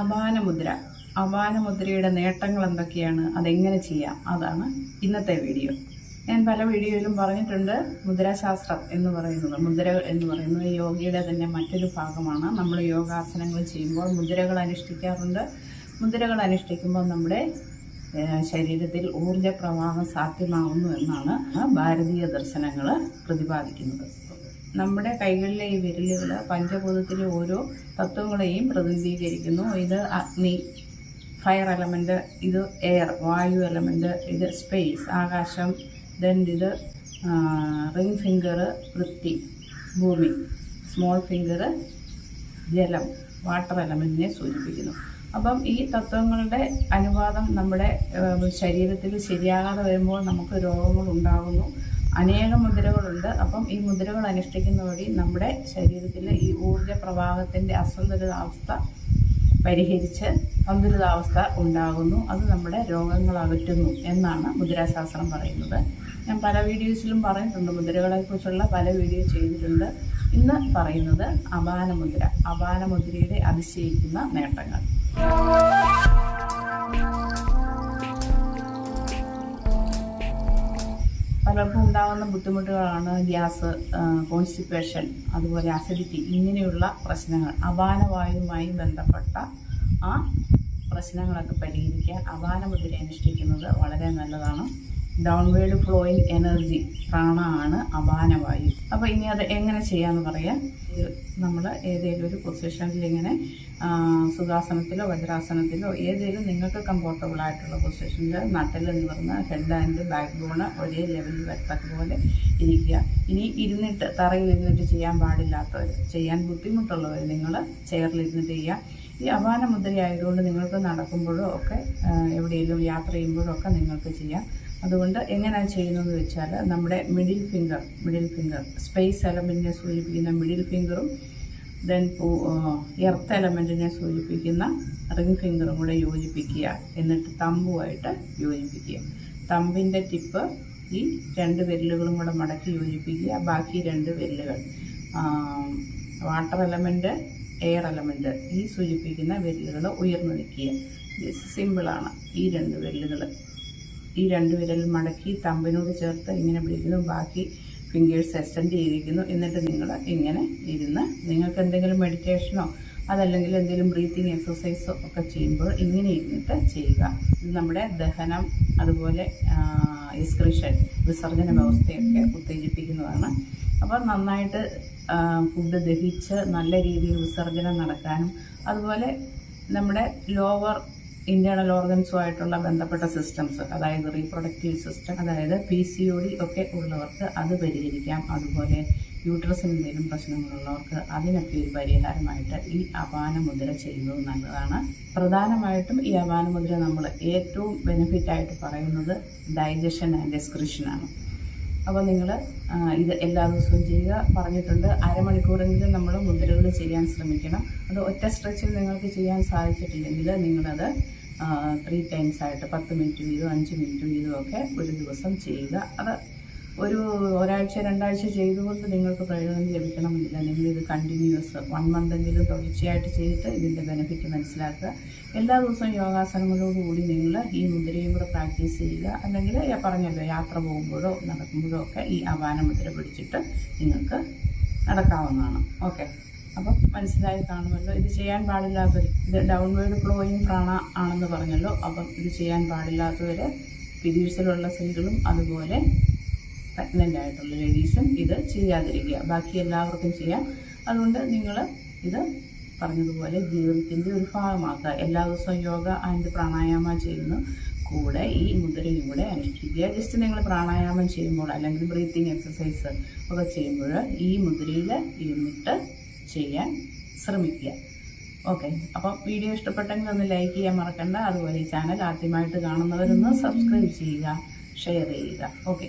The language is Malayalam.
അപാനമുദ്ര. അപാനമുദ്രയുടെ നേട്ടങ്ങൾ എന്തൊക്കെയാണ്? അതെങ്ങനെ ചെയ്യാം? അതാണ് ഇന്നത്തെ വീഡിയോ. ഞാൻ പല വീഡിയോയിലും പറഞ്ഞിട്ടുണ്ട് മുദ്രാശാസ്ത്രം എന്ന് പറയുന്നത്. മുദ്ര എന്ന് പറയുന്നത് യോഗയുടെ തന്നെ മറ്റൊരു ഭാഗമാണ്. നമ്മൾ യോഗാസനങ്ങൾ ചെയ്യുമ്പോൾ മുദ്രകൾ അനുഷ്ഠിക്കാറുണ്ട്. മുദ്രകൾ അനുഷ്ഠിക്കുമ്പോൾ നമ്മുടെ ശരീരത്തിൽ ഊർജ പ്രവാഹം സാധ്യമാകുന്നു എന്നാണ് ഭാരതീയ ദർശനങ്ങൾ പ്രതിപാദിക്കുന്നത്. നമ്മുടെ കൈകളിലെ ഈ വിരലുകൾ പഞ്ചഭൂതത്തിലെ ഓരോ തത്വങ്ങളെയും പ്രതിനിധീകരിക്കുന്നു. ഇത് അഗ്നി ഫയർ എലമെന്റ് ഇത് എയർ വായു എലമെന്റ് ഇത് സ്പേസ് ആകാശം ദെൻ ഇത് റിംഗ് ഫിംഗർ വൃത്തി ഭൂമി സ്മോൾ ഫിംഗർ ജലം വാട്ടർ എലമെന്റിനെ സൂചിപ്പിക്കുന്നു. അപ്പം ഈ തത്വങ്ങളുടെ അനുവാദം നമ്മുടെ ശരീരത്തിൽ ശരിയാകാതെ വരുമ്പോൾ നമുക്ക് രോഗങ്ങൾ ഉണ്ടാകുന്നു. അനേകം മുദ്രകളുണ്ട്. അപ്പം ഈ മുദ്രകൾ അനുഷ്ഠിക്കുന്ന വഴി നമ്മുടെ ശരീരത്തിലെ ഈ ഊർജ പ്രവാഹത്തിന്റെ അസന്തുലിതാവസ്ഥ പരിഹരിച്ച് സന്തുലിതാവസ്ഥ ഉണ്ടാകുന്നു. അത് നമ്മുടെ രോഗങ്ങൾ അകറ്റുന്നു എന്നാണ് മുദ്രാശാസ്ത്രം പറയുന്നത്. ഞാൻ പല വീഡിയോസിലും പറഞ്ഞിട്ടുണ്ട് മുദ്രകളെക്കുറിച്ചുള്ള പല വീഡിയോ ചെയ്തിട്ടുണ്ട്. ഇന്ന് പറയുന്നത് അപാനമുദ്ര അപാനമുദ്രയുടെ അതിശയിക്കുന്ന നേട്ടങ്ങൾ. പലർക്കും ഉണ്ടാകുന്ന ബുദ്ധിമുട്ടുകളാണ് ഗ്യാസ് കോൺസ്റ്റിപ്പേഷൻ അതുപോലെ അസിഡിറ്റി ഇങ്ങനെയുള്ള പ്രശ്നങ്ങൾ. അപാനവായുവുമായി ബന്ധപ്പെട്ട ആ പ്രശ്നങ്ങളൊക്കെ പരിഹരിക്കാൻ അപാനമുദ്ര അനുഷ്ഠിക്കുന്നത് വളരെ നല്ലതാണ്. ഡൗൺവേർഡ് ഫ്ലോയിങ് എനർജി പ്രാണ ആണ് അപാനവായു. അപ്പോൾ ഇനി അത് എങ്ങനെ ചെയ്യാമെന്ന് പറയാം. നമ്മൾ ഏതെങ്കിലും ഒരു പൊസിഷനിൽ ഇങ്ങനെ സുഖാസനത്തിലോ വജ്രാസനത്തിലോ ഏതെങ്കിലും നിങ്ങൾക്ക് കംഫോർട്ടബിൾ ആയിട്ടുള്ള പൊസിഷനിൽ നട്ടിൽ നിവർന്ന് ഹെഡ് ആൻഡ് ബാക്ക് ബോണ് ഒരേ ലെവലിൽ വരത്തക്കപോലെ ഇരിക്കുക. ഇനി ഇരുന്നിട്ട് തറയിൽ ഇരുന്നിട്ട് ചെയ്യാൻ പാടില്ലാത്തവർ ചെയ്യാൻ ബുദ്ധിമുട്ടുള്ളവർ നിങ്ങൾ ചെയറിൽ ഇരുന്നിട്ട് ചെയ്യുക ഈ അപാന മുദ്രയായതുകൊണ്ട് നിങ്ങൾക്ക് നടക്കുമ്പോഴോ ഒക്കെ എവിടെയെങ്കിലും യാത്ര ചെയ്യുമ്പോഴോ ഒക്കെ നിങ്ങൾക്ക് ചെയ്യാം. അതുകൊണ്ട് എങ്ങനെയാണ് ചെയ്യുന്നതെന്ന് വെച്ചാൽ നമ്മുടെ middle finger middle finger space എലമെന്റിനെ സൂചിപ്പിക്കുന്ന മിഡിൽ ഫിംഗറും ദെൻ എർത്ത് എലമെന്റിനെ സൂചിപ്പിക്കുന്ന റിംഗ് ഫിംഗറും കൂടെ യോജിപ്പിക്കുക. എന്നിട്ട് തമ്പുമായിട്ട് യോജിപ്പിക്കുക. തമ്പിന്റെ ടിപ്പ് ഈ രണ്ട് വിരലുകളും കൂടെ മടക്കി യോജിപ്പിക്കുക. ബാക്കി രണ്ട് വിരലുകൾ വാട്ടർ എലമെന്റ് എയർ എലമെന്റ് ഈ സൂചിപ്പിക്കുന്ന വിരലുകൾ ഉയർന്നു നിൽക്കുക. സിമ്പിളാണ് ഈ രണ്ട് വിരലുകൾ ഈ രണ്ട് വിരൽ മടക്കി തമ്പിനോട് ചേർത്ത് ഇങ്ങനെ പിടിക്കുന്നു ബാക്കി ഫിംഗേഴ്സ് എക്സ്റ്റെൻഡ് ചെയ്തിരിക്കുന്നു. എന്നിട്ട് നിങ്ങൾ ഇങ്ങനെ ഇരുന്ന് നിങ്ങൾക്ക് എന്തെങ്കിലും മെഡിറ്റേഷനോ അതല്ലെങ്കിൽ എന്തെങ്കിലും ബ്രീത്തിങ് എക്സസൈസോ ഒക്കെ ചെയ്യുമ്പോൾ ഇങ്ങനെ ഇരുന്നിട്ട് ചെയ്യുക. ഇത് നമ്മുടെ ദഹനം അതുപോലെ എക്സ്ക്രിഷൻ വിസർജന വ്യവസ്ഥയൊക്കെ ഉത്തേജിപ്പിക്കുന്നതാണ്. അപ്പോൾ നന്നായിട്ട് ഫുഡ് ദഹിച്ച് നല്ല രീതിയിൽ വിസർജനം നടക്കാനും അതുപോലെ നമ്മുടെ ലോവർ ഇന്റേണൽ ഓർഗൻസുമായിട്ടുള്ള ബന്ധപ്പെട്ട സിസ്റ്റംസ് അതായത് റീപ്രൊഡക്റ്റീവ് സിസ്റ്റം അതായത് പി സി ഒ ഡി ഒക്കെ ഉള്ളവർക്ക് അത് പരിഹരിക്കാം. അതുപോലെ യൂട്രസിന് എന്തെങ്കിലും പ്രശ്നങ്ങളുള്ളവർക്ക് അതിനൊക്കെ ഒരു പരിഹാരമായിട്ട് ഈ അപാനമുദ്ര ചെയ്യുന്നത് നല്ലതാണ്. പ്രധാനമായിട്ടും ഈ അപാനമുദ്ര നമ്മൾ ഏറ്റവും ബെനിഫിറ്റായിട്ട് പറയുന്നത് ഡൈജഷൻ ആൻഡ് എക്സ്ക്രിഷനാണ് അപ്പോൾ നിങ്ങൾ ഇത് എല്ലാ ദിവസവും ചെയ്യുക. പറഞ്ഞിട്ടുണ്ട് അരമണിക്കൂറെങ്കിലും നമ്മൾ മുദ്രകൾ ചെയ്യാൻ ശ്രമിക്കണം. അത് ഒറ്റ സ്ട്രെച്ചിൽ നിങ്ങൾക്ക് ചെയ്യാൻ സാധിച്ചിട്ടില്ലെങ്കിൽ നിങ്ങളത് ത്രീ ടൈംസ് ആയിട്ട് പത്ത് മിനിറ്റ് വീതം അഞ്ച് മിനിറ്റ് വീതം ഒക്കെ ഒരു ദിവസം ചെയ്യുക. അത് ഒരു ഒരാഴ്ച രണ്ടാഴ്ച ചെയ്തുകൊണ്ട് നിങ്ങൾക്ക് പ്രയോജനം ലഭിക്കണമെന്നില്ല. അല്ലെങ്കിൽ ഇത് കണ്ടിന്യൂസ് വൺ മന്തെങ്കിലും തുടർച്ചയായിട്ട് ചെയ്തിട്ട് ഇതിന്റെ ബെനിഫിറ്റ് മനസ്സിലാക്കുക. എല്ലാ ദിവസവും യോഗാസനങ്ങളോടുകൂടി നിങ്ങൾ ഈ മുദ്രയും കൂടെ പ്രാക്ടീസ് ചെയ്യുക. അല്ലെങ്കിൽ പറഞ്ഞല്ലോ യാത്ര പോകുമ്പോഴോ നടക്കുമ്പോഴോ ഒക്കെ ഈ അപാന മുദ്ര പിടിച്ചിട്ട് നിങ്ങൾക്ക് നടക്കാവുന്നതാണ്. ഓക്കെ അപ്പം മനസ്സിലായി കാണുമല്ലോ. ഇത് ചെയ്യാൻ പാടില്ലാത്തവർ ഇത് ഡൗൺവേർഡ് ഫ്ലോയിങ് പ്രാണ ആണെന്ന് പറഞ്ഞല്ലോ. അപ്പം ഇത് ചെയ്യാൻ പാടില്ലാത്തവർ പിരീഡ്സിലുള്ള സ്ത്രീകളും അതുപോലെ പ്രഗ്നന്റ് ആയിട്ടുള്ള ലേഡീസും ഇത് ചെയ്യാതിരിക്കുക. ബാക്കി എല്ലാവർക്കും ചെയ്യാം. അതുകൊണ്ട് നിങ്ങൾ ഇത് പറഞ്ഞതുപോലെ ജീവിതത്തിന്റെ ഒരു ഭാഗമാക്കുക. എല്ലാ ദിവസവും യോഗ ആൻഡ് പ്രാണായാമ ചെയ്യുന്നു. കൂടെ ഈ മുദ്രയും കൂടെ അനുഷ്ഠിക്കുക. ജസ്റ്റ് നിങ്ങൾ പ്രാണായാമം ചെയ്യുമ്പോൾ അല്ലെങ്കിൽ ബ്രീത്തിങ് എക്സസൈസ് ഒക്കെ ചെയ്യുമ്പോൾ ഈ മുദ്രയിൽ ഇരുന്നിട്ട് ചെയ്യാൻ ശ്രമിക്കുക. ഓക്കെ അപ്പം വീഡിയോ ഇഷ്ടപ്പെട്ടെങ്കിൽ ഒന്ന് ലൈക്ക് ചെയ്യാൻ മറക്കണ്ട. അതുപോലെ ഈ ചാനൽ ആദ്യമായിട്ട് കാണുന്നവരൊന്ന് സബ്സ്ക്രൈബ് ചെയ്യുക ഷെയർ ചെയ്യുക. ഓക്കെ